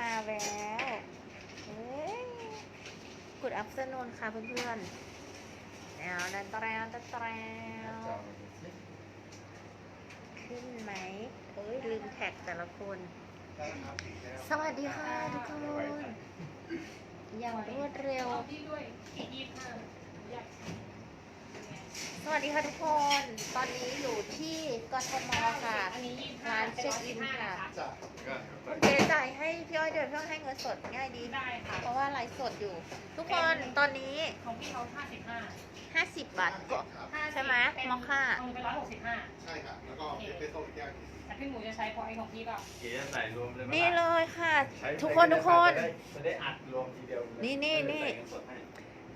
มาแล้วเอ้ยกุดอัพเซนนค่ะเพื่อนๆแล้วดันตะแรวดันตะแรวขึ้นไหมเอ้ยลืมแท็กแต่ละคน สวัสดีค่ะทุกคน อย่างรวดเร็วพี่ด้วยอีกยี่สิบห้าอยาก สวัสดีค่ะทุกคน ตอนนี้อยู่ที่กทมค่ะอันนี้ยี่สิบห้าร้านเช็คอินค่ะ จ้ะก็คุณเก๋จ่ายให้พี่อ้อยเดินเพื่อให้เงินสดง่ายดี ได้ค่ะเพราะว่าไลฟ์สดอยู่ ทุกคนตอนนี้ ของพี่เขาห้าสิบห้า50 บาทก็ครับใช่ไหมมอคค่าลงไปร้อยหกสิบห้าใช่ค่ะ แล้วก็เอสเปรสโซ่อีกแก้วหนึ่งแต่พี่หมูจะใช้พอไอ้ของพี่เปล่าเก๋จะใส่รวมเลยไหมนี่ล่ะเลยค่ะ ใช้ทุกคนทุกคน จะได้จะได้อัดรวมทีเดียวเลยนี่นี่นี่ ใส่เงิสดให้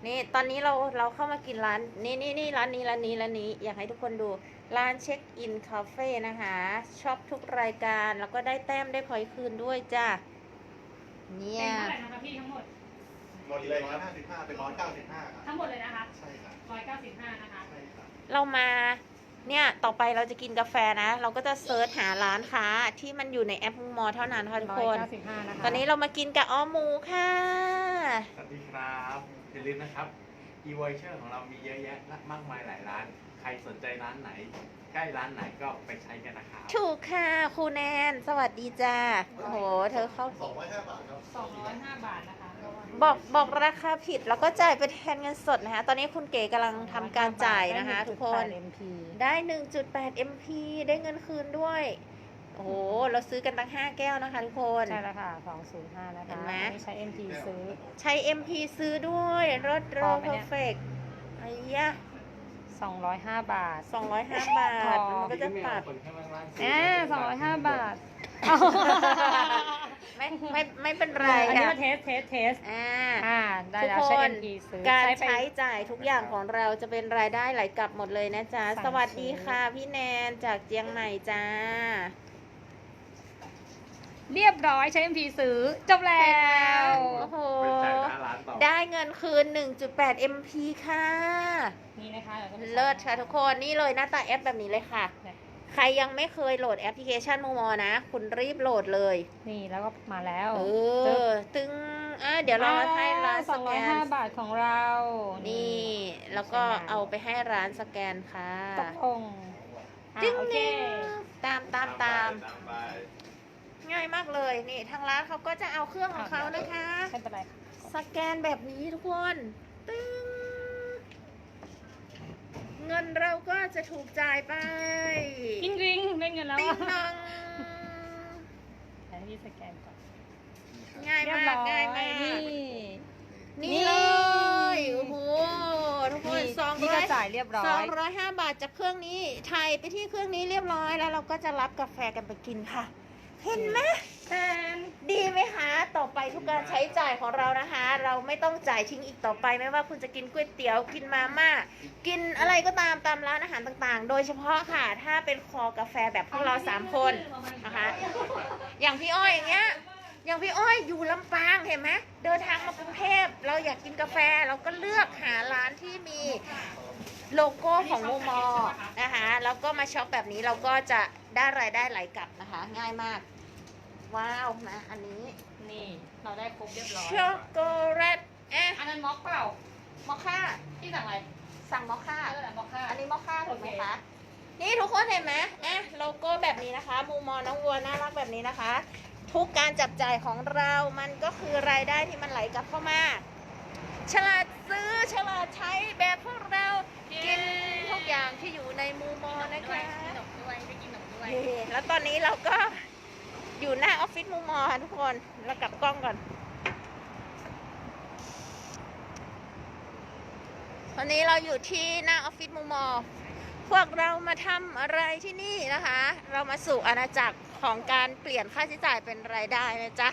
นี่ตอนนี้เราเราเข้ามากินร้านนี่นี่นี่ร้านนี้ร้านนี้ร้านนี้อยากให้ทุกคนดูร้านเช็คอินคาเฟ่นะคะช็อปทุกรายการแล้วก็ได้แต้มได้พอยต์คืนด้วยจ้ะเนี่เป็ยนเท่าไหร่นะคะพี่ทั้งหมดหมดเลยร้อยห้าสิบห้าเป็นร้อยเก้าสิบห้าครับทั้งหมดเลยนะคะใช่ค่ะร้อยเก้าสิบห้านะคะใช่ค่ะเรามาเนี่ยต่อไปเราจะกินกาแฟนะ เราก็จะเซิร์ชหาร้านค้าที่มันอยู่ในแอปมูมอเท่านั้นค่ะทุกคนร้อยเก้าสิบห้านะคะตอนนี้เรามากินกับอ้อหมูค่ะ สวัสดีครับ อย่าลืมนะครับ e v o i c h e r ของเรามีเยอะแยะมากมายหลายร้าน ใครสนใจร้านไหน ใกล้ร้านไหนก็ไปใช้กันนะครับถูกค่ะครูแนน สวัสดีจ้าโอ้โห เธอเข้า สองร้อยห้าบาทครับสองร้อยห้าบาทนะคะบอกบอกราคาผิดแล้วก็จ่ายเป็นแทนเงินสดนะคะ ตอนนี้คุณเก๋กำลังทำการจ่ายนะคะ ทุกคน MP ได้ 1.8 MP ได้เงินคืนด้วย โอ้โห เราซื้อกันตั้ง5แก้วนะคะทุกคน ใช่แล้วค่ะสองศูนย์ห้านะคะเห็นไหม อัใช้ MP ซื้อ ใช้ MP ซื้อด้วยรถโรพอเพไหมอเนี่ยร์เฟกไอ้ยะสองร้อยห้าบาท205บาทพอ มันก็จะตัดคนข้างล่างๆอ่าสองร้อยห้าบาทไม่ไม่ไม่เป็นไรอันนี้ค่ะมาเทสเทสเทสอ่า อ่า ได้ทุกแล้วคใช้น MP ซื้อการไป ใช้จ่ายทุกอย่างของเราจะเป็นรายได้ไหลกลับหมดเลยนะจ๊ะสั่งสวัสดีซื้อค่ะพี่แนนจากเจียงใหม่จ้า เรียบร้อยใช้ MP ซื้อจบแล้วโอ้โหไปจ่ายหน้าร้านต่อ ได้เงินคืน 1.8 MP ค่ะ นี่นะคะดี๋ยวก็เลิศค่ะทุกคนนี่เลยหน้าตาแอปแบบนี้เลยค่ะใครยังไม่เคยโหลดแอปพลิเคชันโมโมนะ คุณรีบโหลดเลย นี่แล้วก็มาแล้วเออ ตึงอะเดี๋ยวเราให้ร้านสสองแกร้อยนห้าบาทของเรา นี่แล้วก็เอาไปให้ร้านสแกนค่ะตกลงอะจึ้งโอเคนี่ตามตามตาม ตามไป ง่ายมากเลยนี่ทางร้านเขาก็จะเอาเครื่องของเขานะคะ ไม่เป็นไรค่ะสแกนแบบนี้ทุกคนตึ้งเงินเราก็จะถูกจ่ายไปกริ๊งกริ๊งได้เงินแล้วติ้งอะนองแต่ที่สแกนก่อนง่ายเรียบมากร้อยง่ายมากนี่ นี่เลยโอ้โหทุกคนนี่สองนี่ร้ก็อย จ่ายเรียบร้อสองยร้อยห้าบาทจากเครื่องนี้ถ่ายไปที่เครื่องนี้เรียบร้อยแล้วเราก็จะรับกาแฟกันไปกินค่ะ เห็นไหมแทนดีไหมคะต่อไปทุกการใช้จ่ายของเรานะคะ เราไม่ต้องจ่ายทิ้งอีกต่อไปไม่ว่าคุณจะกินก๋วยเตี๋ยวกินมาม่ากินอะไรก็ตามตามร้านอาหารต่างๆ โดยเฉพาะค่ะ ถ้าเป็นคอกาแฟแบบพวกเราสามคนนะคะ อย่างพี่อ้อยอย่างเงี้ยอย่างพี่อ้อยอยู่ลำปางเห็นไหมเดินทางมากรุงเทพเราอยากกินกาแฟเราก็เลือกหาร้านที่มีโลโก้ของมูมอนะคะแล้วก็มาช็อปแบบนี้เราก็จะได้รายได้ไหลกลับนะคะ ง่ายมาก ว้าวนะอันนี้นี่ เราได้ครบเรียบร้อย ช็อกโกแลตเอ๊ะอันนั้นม็อกเปล่ามอคค่าที่สั่งอะไรสั่งมอคค่า เออม็อกค่ะอันนี้มอคค่าถูกไหมโอเคคะ นี่ทุกคนเห็นไหมเอ๊ะโลโก้แบบนี้นะคะ มูมอน้องวัวน่ารักแบบนี้นะคะ ทุกการจับจ่ายของเรา มันก็คือรายได้ที่มันไหลกลับเข้ามา ฉลาดซื้อฉลาดใช้แบบพวกเรากินทุกอย่างที่อยู่ในมูมอนะคะ กินขนมด้วยได้กินขนมด้วยนี่แล้วตอนนี้เราก็ อยู่หน้าออฟฟิศมูมอค่ะทุกคนเรากลับกล้องก่อน ตอนนี้เราอยู่ที่หน้าออฟฟิศมูมอ พวกเรามาทำอะไรที่นี่นะคะ เรามาสู่อาณาจักรของการเปลี่ยนค่าใช้จ่ายเป็นรายได้นะจ๊ะ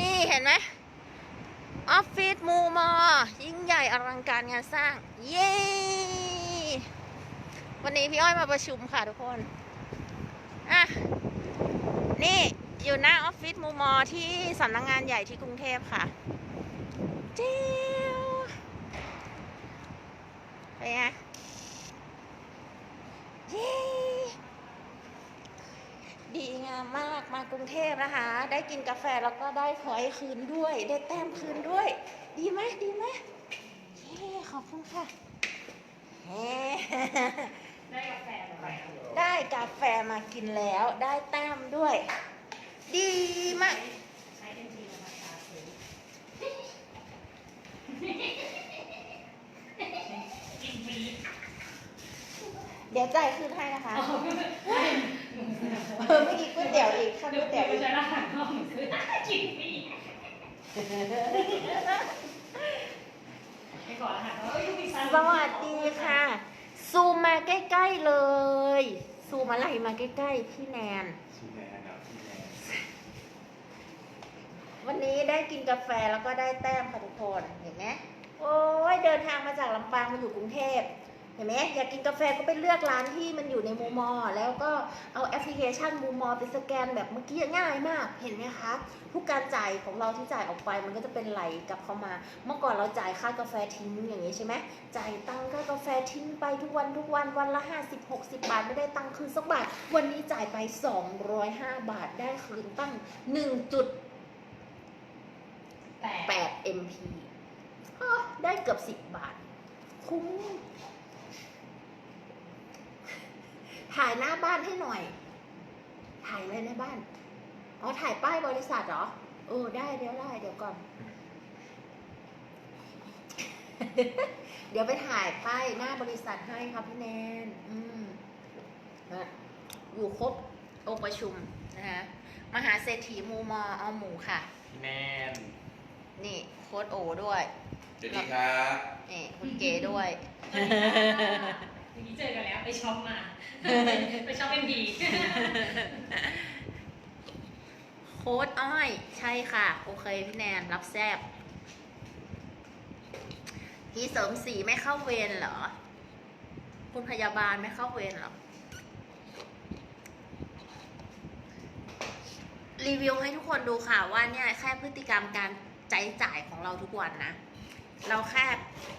นี่เห็นไหมออฟฟิศมูมอ ยิ่งใหญ่อลังการงานสร้าง เย้ วันนี้พี่อ้อยมาประชุมค่ะทุกคน อะ นี่อยู่หน้าออฟฟิศมูมอที่สำนักงงานใหญ่ที่กรุงเทพค่ะเจ้วเป็นไงดีงามมากมากรุงเทพนะคะ ได้กินกาแฟแล้วก็ได้พอยคืนด้วย ได้แต้มคืนด้วย ดีไหมดีไหมเย้ขอบคุณค่ะเฮ้ ได้กาแฟอะไร ได้ กาแฟมากินแล้วได้แต้มด้วย ดีมากเดี๋ยวใจคืนให้นะคะเออไม่กินก๋วยเตี๋ยวอีกข้าวก๋วยเตี๋ยวอีกไปใช้รหัสห้องซื้อกินฟรีไปขอรหัสเขาเอ้ยมีสวัสดีค่ะ ซูมมาใกล้ ๆ เลย ซูมอะไรมาใกล้ๆพี่แนน ชื่อแนนครับชื่อแนนวันนี้ได้กินกาแฟแล้วก็ได้แต้มค่ะทุกคนเห็นไหมโอ้ยเดินทางมาจากลำปางมาอยู่กรุงเทพเห็นไหมอยากกินกาแฟก็ไปเลือกร้านที่มันอยู่ในมูมอ แล้วก็เอาแอปพลิเคชันมูมอไปสแกนแบบเมื่อกี้ง่ายมากเห็นไหมคะทุกการจ่ายของเราที่จ่ายออกไปมันก็จะเป็นไหลกลับเข้ามา เมื่อก่อนเราจ่ายค่ากาแฟทิ้งอย่างนี้ใช่ไหมจ่ายตังค่ากาแฟทิ้งไปทุกวันทุกวันวันละ 50 60 บาทไม่ได้ตังค์คืนสักบาท วันนี้จ่ายไป 205 บาทได้คืนตั้ง 1.8 MP ได้เกือบ 10 บาท คุ้ม ถ่ายหน้าบ้านให้หน่อย ถ่ายอะไรในบ้านอ๋อถ่ายป้ายบริษัทเหรอเออได้เดี๋ยวได้เดี๋ยวก่อน เดี๋ยวไปถ่ายป้ายหน้าบริษัทให้ครับพี่แนนอืมนะอยู่ครบองค์ประชุมนะคะมหาเศรษฐีมูมอเอาหมูค่ะ พี่แนนนี่โค้ดโอด้วยสวัสดีครับนี่คุณเก๋ด้วย วันนี้เจอกันแล้วไปช็อปมา ไปช็อปเป็นดีโค้ดอ้อย ใช่ค่ะ โอเคพี่แนนรับแซบพี่เสริมสีไม่เข้าเวรเหรอ คุณพยาบาลไม่เข้าเวรเหรอ รีวิวให้ทุกคนดูค่ะว่าเนี่ยแค่พฤติกรรมการใจจ่ายของเราทุกวันนะ เราแค่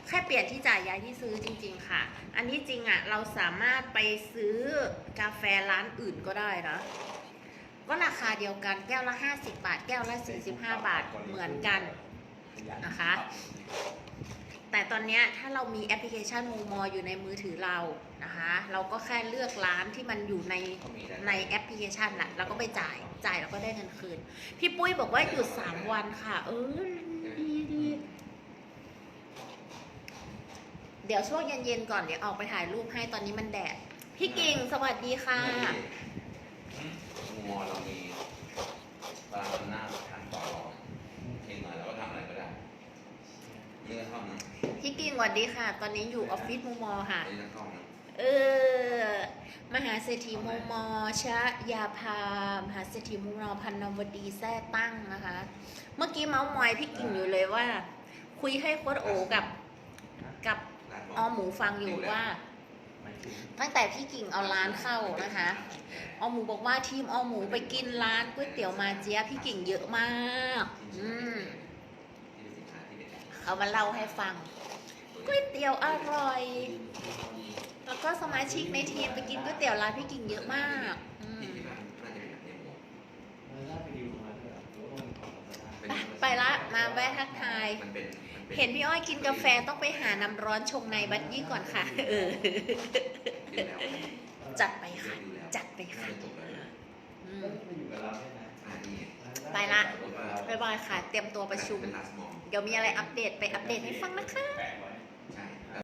แค่เปลี่ยนที่จ่ายย้ายที่ซื้อจริง ๆ ค่ะ อันที่จริงอะ่ะเราสามารถไปซื้อกาแฟร้านอื่นก็ได้นะ ก็ราคาเดียวกันแก้วละ 50 บาท แก้วละ 45 บาทเหมือนกันนะคะ แต่ตอนเนี้ยถ้าเรามีแอปพลิเคชันมูมออยู่ในมือถือเรานะคะ เราก็แค่เลือกร้านที่มันอยู่ในเขามีด้านในแอปพลิเคชันน่ะแล้วก็ไปจ่ายจ่ายแล้วก็ได้เงินคืน พี่ปุ้ยบอกว่าหยุดสามวันค่ะ เออดีดี เดี๋ยวช่วงเย็นๆก่อนเดี๋ยวออกไปถ่ายรูปให้ตอนนี้มันแดด พี่กิ่งสวัสดีค่ะมุมมอเรามีตารางหน้าทางต่อรองเองหน่อยแล้วก็ทำอะไรก็ได้เรื่องท่อมนะพี่กิ่งสวัสดีค่ะ ตอนนี้อยู่ออฟฟิศมูมอค่ะ เรื่องท่อมนะเออ มหาเศรษฐีมูมอชะยาพามหาเศรษฐีมูมอพันนวดีแท้ตั้งนะคะ เมื่อกี้เมาส์มอยพี่กิ่งอยู่เลยว่า คุยให้โค้ดโอกับ กับ ร้านออหมูฟังอยู่ว่าไม่ถึงตั้งแต่พี่กิ่งเอาร้านเข้านะคะออหมูบอกว่าทีมออหมูไปกินร้านก๋วยเตี๋ยวมาเจี๊ยะพี่กิ่งเยอะมากอืมที่เป็นสินค้าที่เป็นเขามาเล่าให้ฟังก๋วยเตี๋ยวอร่อย แล้วก็สมาชิกในทีมไปกินก๋วยเตี๋ยวร้านพี่กิ่งเยอะมากอืมที่ที่ร้านน่าจะเป็นแบบนี้หมูมันได้ไปดีลมาด้วยเหรอหรือว่ามันของเราจะได้เป็นไปละมาแวะทักทายมัน เป็นมัป็เห็นพี่อ้อยกินกาแฟต้องไปหาน้ำร้อนชงในบัดยี่ก่อนค่ะเออดีแล้วจัดไปค่ะดีแล้วจัดไปค่ะน่าจจบแล้วนะอืมไปอยู่กับเราใช่ไหมอ่านี่ไปละบ๊ายบายค่ะ เตรียมตัวประชุมเป็น last mall เดี๋ยวมีอะไรอัปเดตไปอัปเดตให้ฟังนะคะแปดร้อย